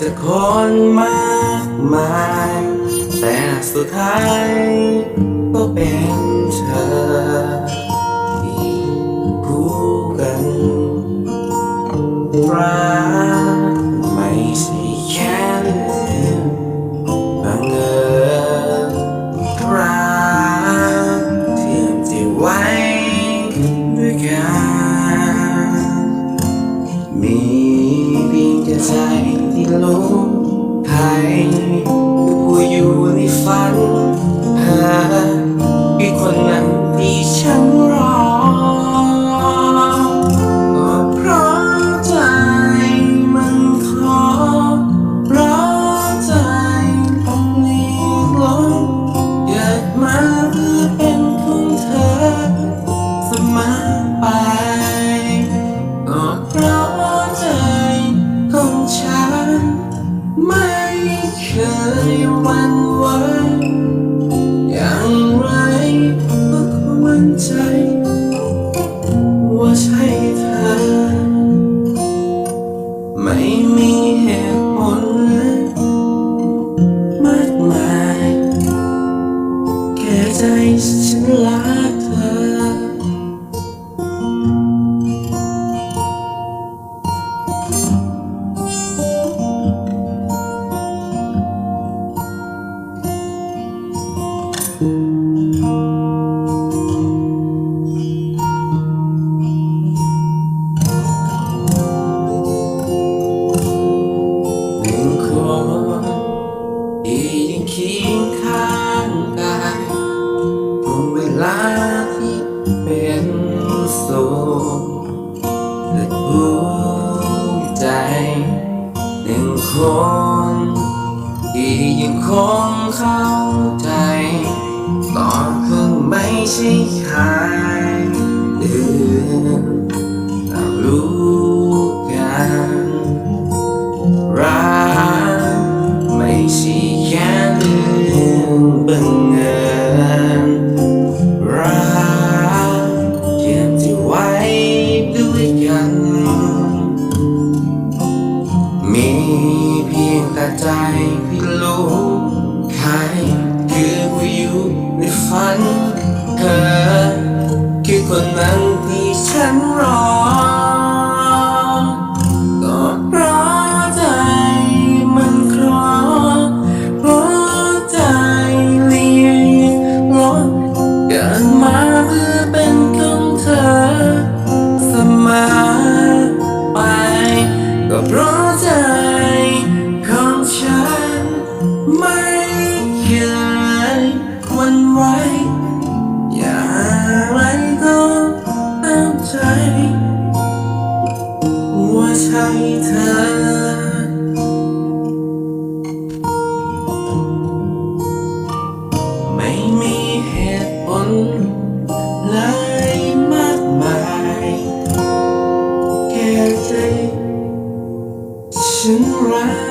จากคนมากมาย แต่สุดท้ายก็เป็นเธอที่คู่กันรักไม่ใช่แค่เรื่องบังเอิญรักเทียมที่ไว้ด้วยกันมีเพียงแค่ใจ ลงใครผู้อยู่ในฝันหาอีกคนนั้นที่ฉัน ไม่มีเหตุผลเลยมาก คนที่ยังคงเข้าใจต่อเพิ่งไม่ใช่ใครอื่นเรารู้กันรักไม่ใช่แค่เรื่องบังเอิญรักเก็บที่ไว้ด้วยกันมี แต่ใจพี่รู้ใครคือผู้อยู่ในฝันเธอคือคนนั้นันไหวอย่างไรก็ตามใจ ว่าใช่เธอไม่มีเหตุผลเลยมากมายแค่ใจฉันรัก